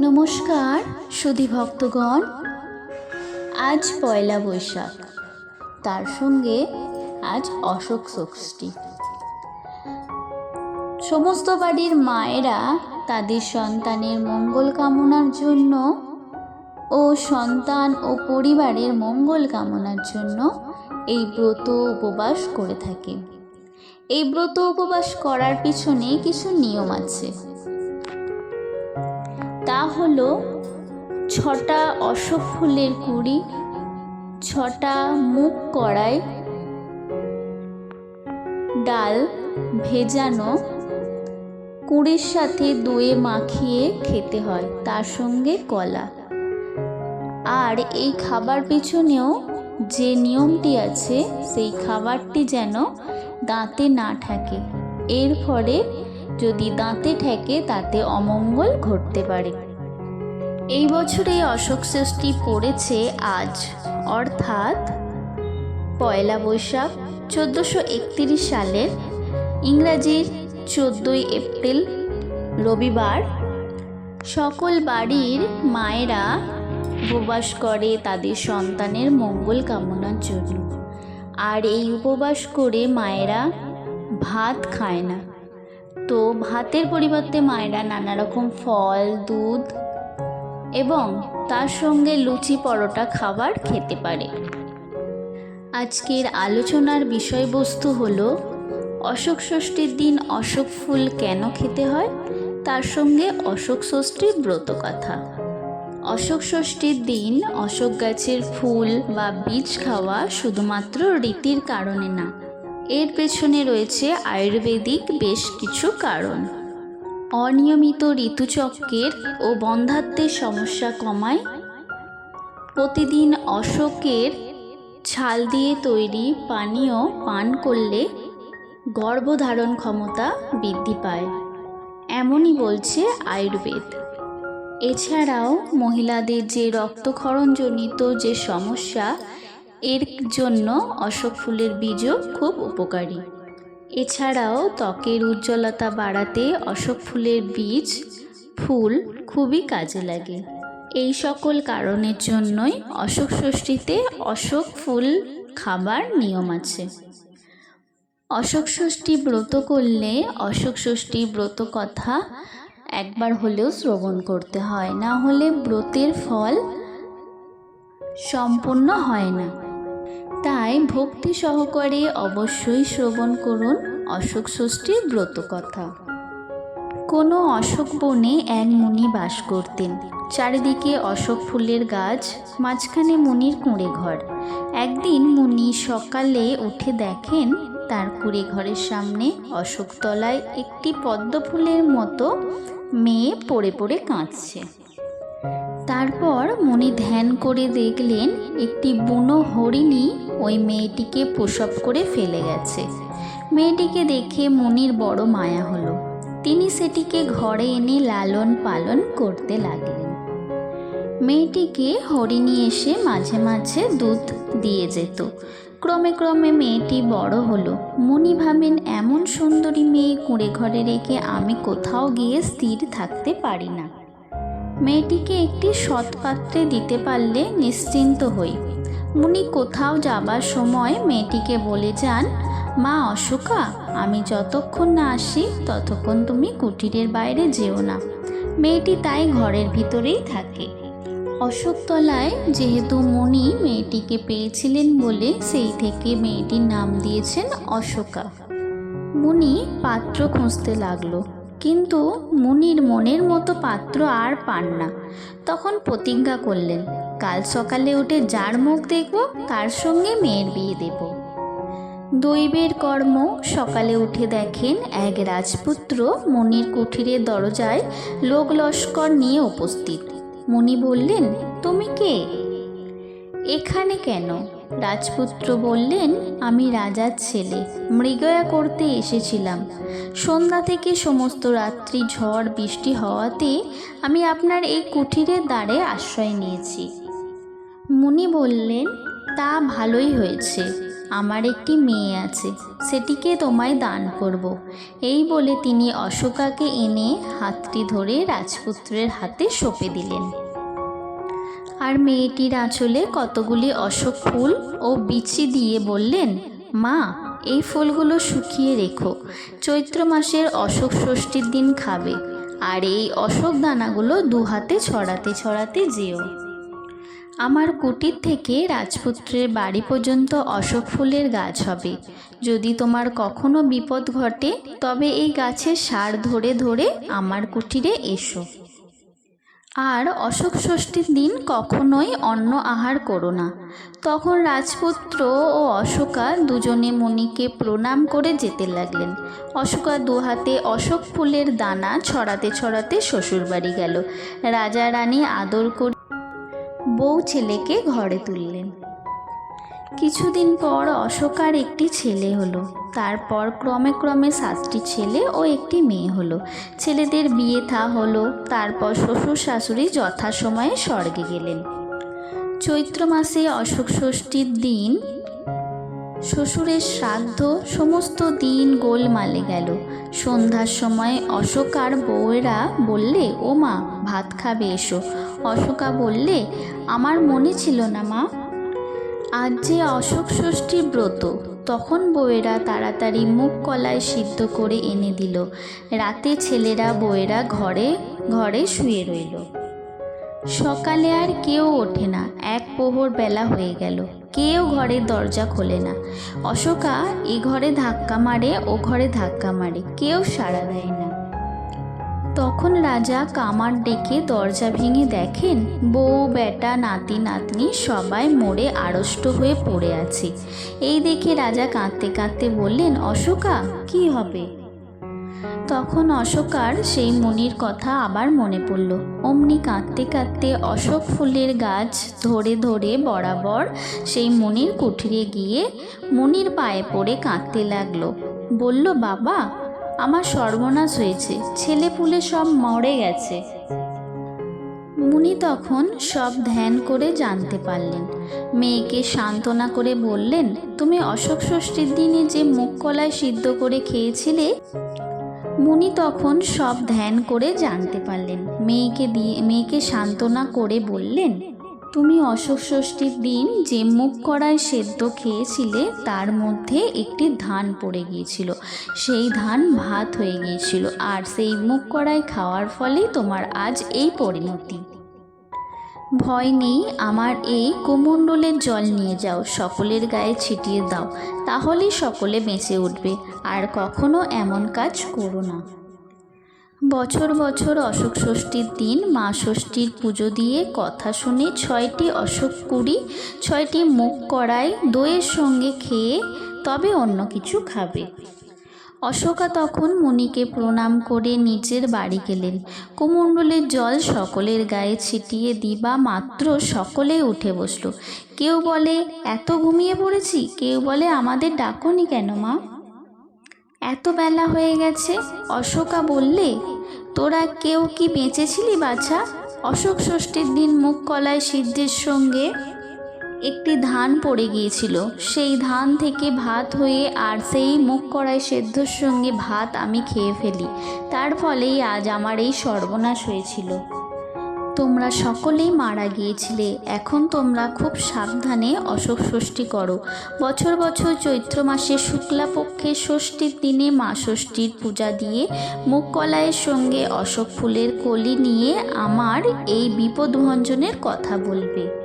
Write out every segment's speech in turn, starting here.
নমস্কার, সুধী ভক্তগণ। আজ পয়লা বৈশাখ। তার সঙ্গে আজ অশোক ষষ্ঠী। সমস্ত বাড়ির মায়েরা তাদের সন্তানের মঙ্গল কামনার জন্য ও সন্তান ও পরিবারের মঙ্গল কামনার জন্য এই ব্রত উপবাস করে থাকে। এই ব্রত উপবাস করার পিছনে কিছু নিয়ম আছে। তা হলো ছটা অশোক ফুলের কুড়ি, ছটা মুখ কড়াই, ডাল ভেজানো, কুড়ির সাথে দইয়ে মাখিয়ে খেতে হয়, তার সঙ্গে কলা। আর এই খাবার পিছনেও যে নিয়মটি আছে, সেই খাবারটি যেন দাঁতে না ঠেকে। এর ফলে যদি দাঁতে ঠেকে, তাতে অমঙ্গল ঘটতে পারে। এই বছরে অশোক ষষ্ঠী পড়েছে আজ, অর্থাৎ পয়লা বৈশাখ চোদ্দোশো একত্রিশ সালের ইংরাজির চোদ্দোই এপ্রিল, রবিবার। সকল বাড়ির মায়েরা উপবাস করে তাদের সন্তানের মঙ্গল কামনার জন্য। আর এই উপবাস করে মায়েরা ভাত খায় না। তো ভাতের পরিবর্তে মায়েরা নানা রকম ফল, দুধ এবং তার সঙ্গে লুচি পরোটা খাবার খেতে পারে। আজকের আলোচনার বিষয়বস্তু হলো, অশোক ষষ্ঠীর দিন অশোক ফুল কেন খেতে হয়? তার সঙ্গে অশোক ষষ্ঠীর ব্রত কথা অশোক ষষ্ঠীর দিন অশোক গাছের ফুল বা বীজ খাওয়া শুধুমাত্র রীতির কারণে না, এর পেছনে রয়েছে আয়ুর্বেদিক বেশ কিছু কারণ। অনিয়মিত ঋতুচক্রের ও বন্ধাত্বের সমস্যা কমায়। প্রতিদিন অশোকের ছাল দিয়ে তৈরি পানীয় পান করলে গর্ভধারণ ক্ষমতা বৃদ্ধি পায়, এমনই বলছে আয়ুর্বেদ। এছাড়াও মহিলাদের যে রক্তক্ষরণজনিত যে সমস্যা, এর জন্য অশোক ফুলের বীজও খুব উপকারী। এছাড়াও ত্বকের উজ্জ্বলতা বাড়াতে অশোক ফুলের বীজ, ফুল খুবই কাজে লাগে। এই সকল কারণের জন্যই অশোক ষষ্ঠীতে অশোক ফুল খাবার নিয়ম আছে। অশোক ষষ্ঠী ব্রত করলে অশোক ষষ্ঠী ব্রত কথা একবার হলেও শ্রবণ করতে হয়, না হলে ব্রতের ফল সম্পূর্ণ হয় না। তাই ভক্তি সহকারে অবশ্যই শ্রবণ করুন অশোক ষষ্ঠীর ব্রত কথা। কোনো অশোক বনে এক মুনি বাস করতেন। চারিদিকে অশোক ফুলের গাছ, মাঝখানে মুনির কুঁড়ে ঘর। একদিন মুনি সকালে উঠে দেখেন তার কুঁড়ে ঘরের সামনে অশোক তলায় একটি পদ্ম ফুলের মতো মেয়ে পড়ে পড়ে কাঁদছে। তারপর মুনি ধ্যান করে দেখলেন একটি বুনো হরিণী ওই মেয়েটিকে প্রসব করে ফেলে গেছে। মেয়েটিকে দেখে মনির বড় মায়া হলো। তিনি সেটিকে ঘরে এনে লালন পালন করতে লাগলেন। মেয়েটিকে হরিণী এসে মাঝে মাঝে দুধ দিয়ে যেত। ক্রমে ক্রমে মেয়েটি বড় হলো। মুনি ভাবেন, এমন সুন্দরী মেয়ে কুঁড়ে ঘরে রেখে আমি কোথাও গিয়ে স্থির থাকতে পারি না। মেয়েটিকে একটি সৎপাত্রে দিতে পারলে নিশ্চিন্ত হই। মুনি কোথাও যাবার সময় মেয়েটিকে বলে যান, মা অশোকা, আমি যতক্ষণ না আসি ততক্ষণ তুমি কুটিরের বাইরে যেও না। মেয়েটি তাই ঘরের ভিতরেই থাকে। অশোকতলায় যেহেতু মণি মেয়েটিকে পেয়েছিলেন বলে সেই থেকে মেয়েটির নাম দিয়েছেন অশোকা। মুনি পাত্র খুঁজতে লাগল, কিন্তু মুনির মনের মতো পাত্র আর পান না। তখন প্রতিজ্ঞা করলেন কাল সকালে উঠে যার মুখ দেখব, তার সঙ্গে মেয়ের বিয়ে দেব। দৈবের কর্ম সকালে উঠে দেখেন এক রাজপুত্র মনির কুঠিরের দরজায় লোক লস্কর নিয়ে উপস্থিত। মুনি বললেন, তুমি কে? এখানে কেন? রাজপুত্র বললেন, আমি রাজার ছেলে, মৃগয়া করতে এসেছিলাম। সন্ধ্যা থেকে সমস্ত রাত্রি ঝড়, বৃষ্টি হওয়াতে আমি আপনার এই কুঠিরের দ্বারে আশ্রয় নিয়েছি। মুনি বললেন, তা ভালোই হয়েছে। আমার একটি মেয়ে আছে, সেটিকে তোমায় দান করব। এই বলে তিনি অশোকাকে এনে হাতটি ধরে রাজপুত্রের হাতে সঁপে দিলেন। আর মেয়েটির আঁচলে কতগুলি অশোক ফুল ও বিচি দিয়ে বললেন, মা, এই ফুলগুলো শুকিয়ে রেখো। চৈত্র মাসের অশোক ষষ্ঠীর দিন খাবে। আর এই অশোক দানাগুলো দু হাতে ছড়াতে ছড়াতে যেও। আমার কুটির থেকে রাজপুত্রের বাড়ি পর্যন্ত অশোক ফুলের গাছ হবে। যদি তোমার কখনো বিপদ ঘটে, তবে এই গাছের সার ধরে ধরে আমার কুটিরে এসো। আর অশোক ষষ্ঠীর দিন কখনোই অন্ন আহার করো না। তখন রাজপুত্র ও অশোকা দুজনে মণিকে প্রণাম করে যেতে লাগলেন। অশোকা দুহাতে অশোক ফুলের দানা ছড়াতে ছড়াতে শ্বশুরবাড়ি গেল। রাজা রানী আদর করে বউ ছেলেকে ঘরে তুললেন। কিছুদিন পর অশোকার একটি ছেলে হলো। তারপর ক্রমে ক্রমে সাতটি ছেলে ও একটি মেয়ে হলো। ছেলেদের বিয়ে থা হলো, তারপর শ্বশুর শাশুড়ি যথাসময়ে স্বর্গে গেলেন। চৈত্র মাসে অশোক ষষ্ঠীর দিন শ্বশুরের শ্রাদ্ধ সমস্ত দিন গোলমালে গেল। সন্ধ্যার সময় অশোকার বউয়েরা বললে, ও মা, ভাত খাবে, এসো। অশোকা বললে, আমার মনে ছিল না মা। আজ যে অশোক ষষ্ঠী ব্রত, তখন বউয়েরা তাড়াতাড়ি মুখ কলায় সিদ্ধ করে এনে দিল। রাতে ছেলেরা বউয়েরা ঘরে ঘরে শুয়ে রইল। সকালে আর কেউ ওঠে না। এক প্রহর বেলা হয়ে গেল। কেউ ঘরের দরজা খোলে না। অশোকা এ ঘরে ধাক্কা মারে, ও ঘরে ধাক্কা মারে, কেউ সাড়া দেয় না। তখন রাজা কামার ডেকে দরজা ভেঙে দেখেন, বউ, বেটা, নাতি, নাতনি সবাই মরে আড়ষ্ট হয়ে পড়ে আছে। এই দেখে রাজা কাঁদতে কাঁদতে বললেন, অশোকা, কি হবে? তখন অশোকার সেই মনির কথা আবার মনে পড়ল। অমনি কাঁদতে কাঁদতে অশোক ফুলের গাছ ধরে ধরে বরাবর সেই মনির কুঠিরে গিয়ে মনির পায়ে পড়ে কাঁদতে লাগল। বলল, বাবা, আমার সর্বনাশ হয়েছে ছেলে পুলে সব মরে গেছে। মুনি তখন সব ধ্যান করে জানতে পারলেন। মেয়েকে সান্ত্বনা করে বললেন, তুমি অশোক ষষ্ঠীর দিনে যে মুখ কলায় সিদ্ধ করে খেয়েছিলে মুনি তখন সব ধ্যান করে জানতে পারলেন। মেয়েকে দিয়ে মেয়েকে সান্ত্বনা করে বললেন, তুমি অশোক ষষ্ঠীর দিন যে মুখ কড়ায় সেদ্ধ খেয়েছিলে, তার মধ্যে একটি ধান পড়ে গিয়েছিল। সেই ধান ভাত হয়ে গিয়েছিল। আর সেই মুখ কড়াই খাওয়ার ফলেই তোমার আজ এই পরিণতি। ভয় নেই, আমার এই কুমণ্ডলের জল নিয়ে যাও, সকলের গায়ে ছিটিয়ে দাও তাহলেই সকলে বেঁচে উঠবে, আর কখনো এমন কাজ করো না। বছর বছর অশোক ষষ্ঠীর দিন, মা ষষ্ঠীর পুজো দিয়ে কথা শুনে ছয়টি অশোক কুড়ি, ছয়টি মুখ কড়াই, দইয়ের সঙ্গে খেয়ে তবে অন্য কিছু খাবে। অশোকা তখন মুনিকে প্রণাম করে নিজের বাড়ি গেলেন। কুমণ্ডলের জল সকলের গায়ে ছিটিয়ে দিবা মাত্র সকলেই উঠে বসল। কেউ বলে, এত ঘুমিয়ে পড়েছি? কেউ বলে, আমাদের ডাকনি কেন মা? এত বেলা হয়ে গেছে। অশোকা বললে, তোরা কেউ কি বেঁচেছিলি বাছা? অশোক ষষ্ঠীর দিন মুখ কলায় সিদ্ধের সঙ্গে একটি ধান পড়ে গিয়েছিল। সেই ধান থেকে ভাত হয়ে আর সেই মুখ কড়াই সেদ্ধর সঙ্গে ভাত আমি খেয়ে ফেলি। তার ফলেই আজ আমার এই সর্বনাশ হয়েছিল। তোমরা সকলেই মারা গিয়েছিলে। এখন তোমরা খুব সাবধানে অশোক ষষ্ঠী করো। বছর বছর চৈত্র মাসে শুক্লাপক্ষের ষষ্ঠীর দিনে মা ষষ্ঠীর পূজা দিয়ে মুখ কলাইয়ের সঙ্গে অশোক ফুলের কলি নিয়ে আমার এই বিপদভঞ্জনের কথা বলবে।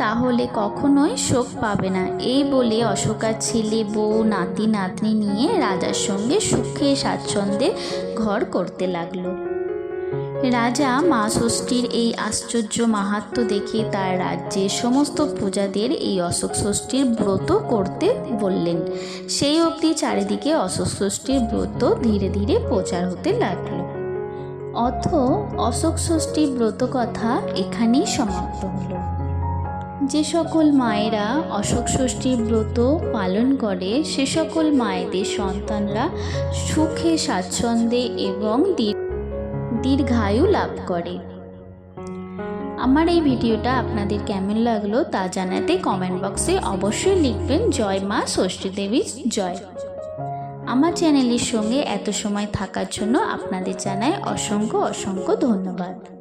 তাহলে কখনোই শোক পাবে না। এই বলে অশোকার ছেলে, বউ, নাতি, নাতনি নিয়ে রাজার সঙ্গে সুখে স্বাচ্ছন্দ্যে ঘর করতে লাগল। রাজা মা ষষ্ঠীর এই আশ্চর্য মাহাত্ম দেখে তার রাজ্যের সমস্ত প্রজাদের এই অশোক ষষ্ঠীর ব্রত করতে বললেন। সেই অবধি চারিদিকে অশোক ষষ্ঠীর ব্রত ধীরে ধীরে প্রচার হতে লাগল। অথ অশোক ষষ্ঠী ব্রত কথা এখানেই সমাপ্ত হলো। যে সকল মায়েরা অশোক ষষ্ঠীর ব্রত পালন করে, সে সকল মায়েদের সন্তানরা সুখে, স্বাচ্ছন্দ্যে এবং দীর্ঘ দীর্ঘায়ু লাভ করে। আমার এই ভিডিওটা আপনাদের কেমন লাগল তা জানাতে কমেন্ট বক্সে অবশ্যই লিখবেন, জয় মা ষষ্ঠী দেবী জয়। আমার চ্যানেলের সঙ্গে এত সময় থাকার জন্য আপনাদের জানায় অসংখ্য অসংখ্য ধন্যবাদ।